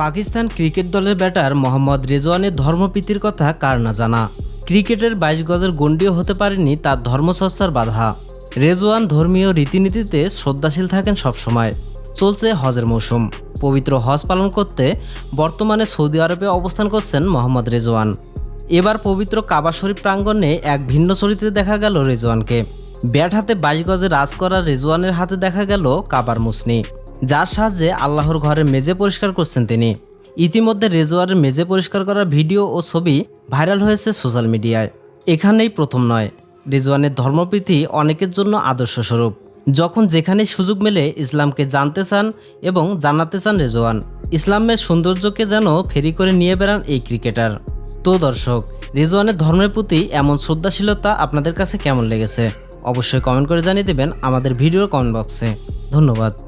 Pakistan cricket দলের batter Mohammad রেজওয়ানের ধর্মপ্রীতির কথা কার না জানা? ক্রিকেটের বাইশ গজের গণ্ডিও হতে পারেনি তার ধর্মচর্চার বাধা। রেজওয়ান ধর্মীয় রীতিনীতিতে শ্রদ্ধাশীল থাকেন সবসময়। চলছে হজের মৌসুম। পবিত্র হজ পালন করতে বর্তমানে সৌদি আরবে অবস্থান করছেন মোহাম্মদ রেজওয়ান। এবার পবিত্র কাবা শরীফ প্রাঙ্গণে এক ভিন্ন চরিত্রে দেখা গেল রেজওয়ানকে। ব্যাট হাতে বাইশ গজে রাজ করা রেজওয়ানের হাতে দেখা গেল কাবার মুসনি। যার সাহায্যে আল্লাহর ঘরের মেজে পরিষ্কার করছেন তিনি। ইতিমধ্যে রেজওয়ানের মেজে পরিষ্কার করার ভিডিও ও ছবি ভাইরাল হয়েছে সোশ্যাল মিডিয়ায়। এখানেই প্রথম নয়। রেজওয়ানের ধর্মপ্রীতি অনেকের জন্য আদর্শস্বরূপ। যখন যেখানে সুযোগ মেলে ইসলামকে জানতে চান এবং জানাতে চান রেজওয়ান, ইসলামের সৌন্দর্যকে যেন ফেরি করে নিয়ে বেড়ান এই ক্রিকেটার। তো দর্শক, রেজওয়ানের ধর্মের প্রতি এমন শ্রদ্ধাশীলতা আপনাদের কাছে কেমন লেগেছে? অবশ্যই কমেন্ট করে জানিয়ে দেবেন আমাদের ভিডিওর কমেন্ট বক্সে। ধন্যবাদ।